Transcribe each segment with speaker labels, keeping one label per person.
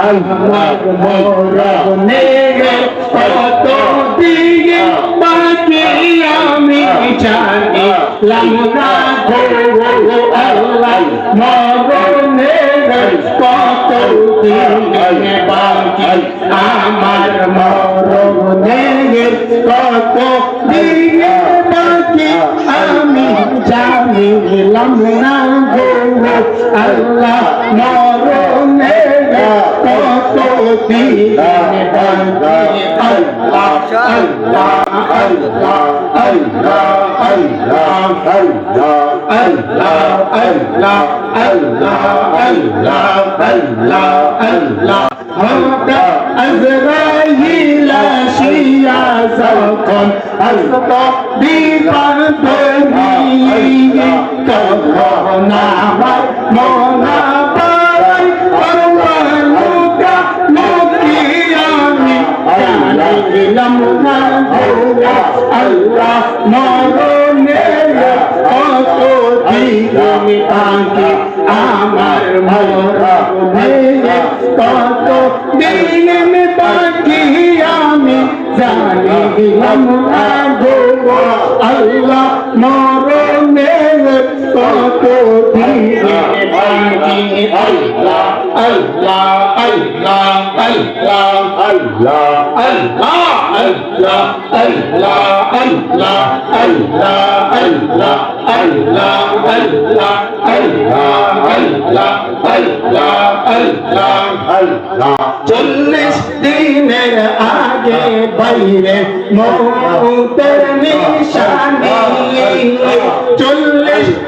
Speaker 1: আল্লাহ মোরা নেগে কত দিগে বাকি আমি জানি লামনা গো আল্লাহ মোরা নেগে কত দিগে আমার মোরা আমি জানি আল্লাহ মোরা Mona দিলাম না হৌলা আল্লাহ মরণের কত দিলাম তাকে আমার ভরা ভেঙে কত দিলাম তাকে আমি জানি দিলাম না হৌলা আল্লাহ মরণের কত দিন আল্লাহ আল্লাহ আল্লাহ আল্লাহ আল্লাহ আল্লাহ আল্লাহ আল্লাহ আল্লাহ আল্লাহ আল্লাহ আল্লাহ আল্লাহ আল্লাহ আল্লাহ আল্লাহ আল্লাহ আল্লাহ চল্লিশ দিনের আগে বাইরে মৌতের নিশানি। চল্লিশ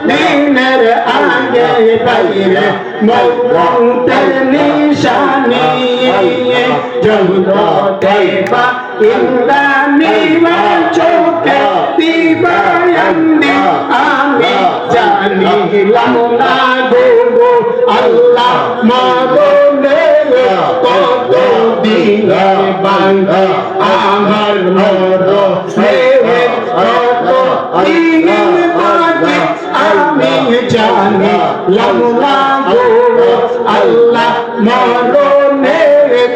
Speaker 1: দিনের আগে বাইরে মৌতের নিশানি জগতে বা ইন্দানি মা চোখে দিবায়ন্দি আমি জানিলাম না গো আল্লাহ মরণে কত দিন বাঙ্গা আমার মরণে কত দিন বাঙ্গা আমি জানি লামলা গো আল্লাহ মরণের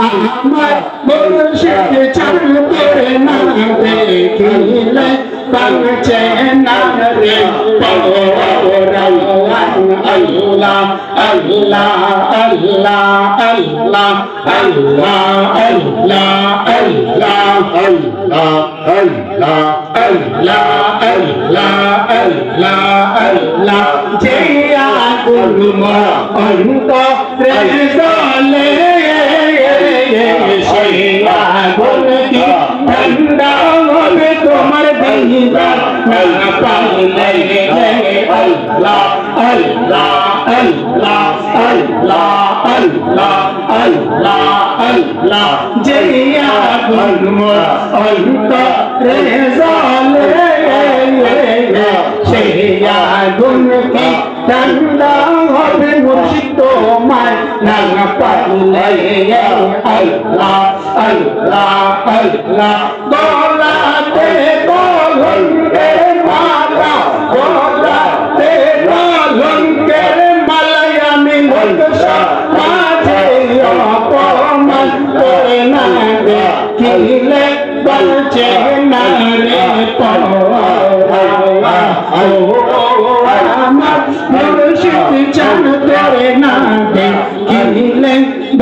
Speaker 1: আমার মনুষ্যকে চরণ পরে না দেখিলে বাঁচে না রে পরাণ আল্লাহ আল্লাহ আল্লাহ আল্লাহ আল্লাহ আল্লাহ আল্লাহ আল্লাহ আল্লাহ আল্লাহ আল্লাহ আল্লাহ যে আগুন অন্তরে জলে সেই আগুন কি ঠান্ডা হবে তোমার দিদার না জিয়া ধর্ম অন্ত রেজালে সেয়া গুণ কি ঠান্ডা হবে মুর্শিদ তোমায় না পারলে আল্লাহ আল্লাহ আল্লাহ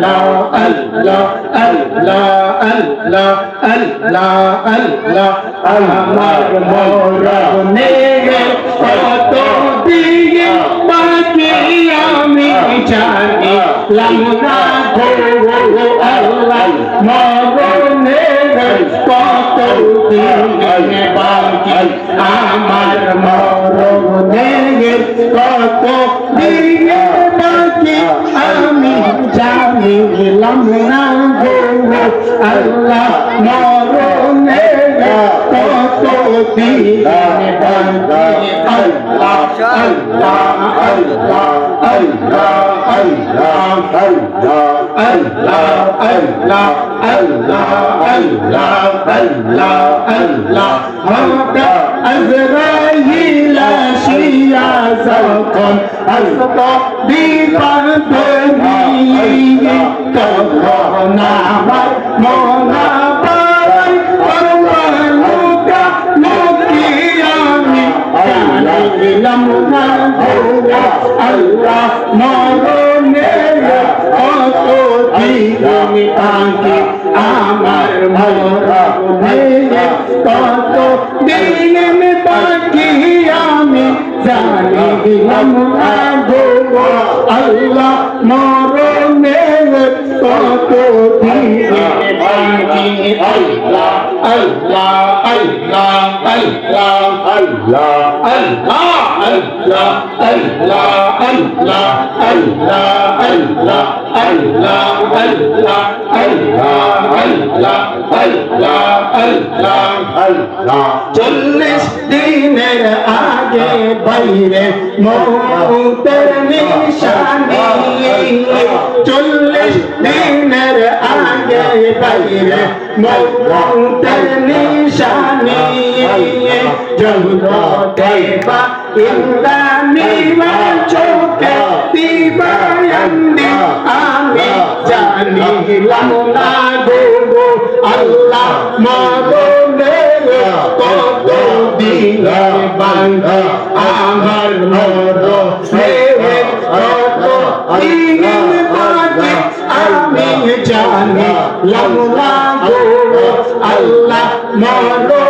Speaker 1: আল্লাহ আল্লাহ আল্লাহ আল্লাহ আল্লাহ আল্লাহ আমার মৌরা নেবে কত দিয়ে বাকি আমি জানি লামনা গো আল্লাহ মৌরা নেবে কত দিয়ে বাকি কত দিয়ে জানিলাম না গো আল্লাহ মরণে কত বাকি আল্লাহ আল্লাহ আল্লাহ আল্লাহ আল্লাহ আল্লাহ আল্লাহ আল্লাহ আল্লাহ আল্লাহ আল্লাহ আল্লাহ হকা আজরাইল আসিয়া যখন আসত বিপদ তখন আমার মনা পাই পরমানুকা মুক্তি আমি জানিলাম না আল্লাহ মরণে কত দিন তাকে আমার কত জানিলাম না গো আল্লাহ মরণে কত দিন বাকি আল্লাহ আল্লাহ আল্লাহ আল্লাহ আল্লাহ আল্লাহ আল্লাহ আল্লাহ আল্লাহ আল্লাহ আল্লাহ আল্লাহ আল্লাহ আল্লাহ চল্লিশ দিনের আগে বাইরে, মৌতের নিশানি। চল্লিশ দিনের আগে বাইরে, মৌতের নিশানি। জগতে বা ইন্দানি চোখে দিবায়ন্দি, আমি জানিলাম না গো আল্লাহ মরণে কত দিন সঙ্গ আমার মর স্নেহের রত দিনের মাঝে আমি জানি লম্বা আল্লাহ মরো।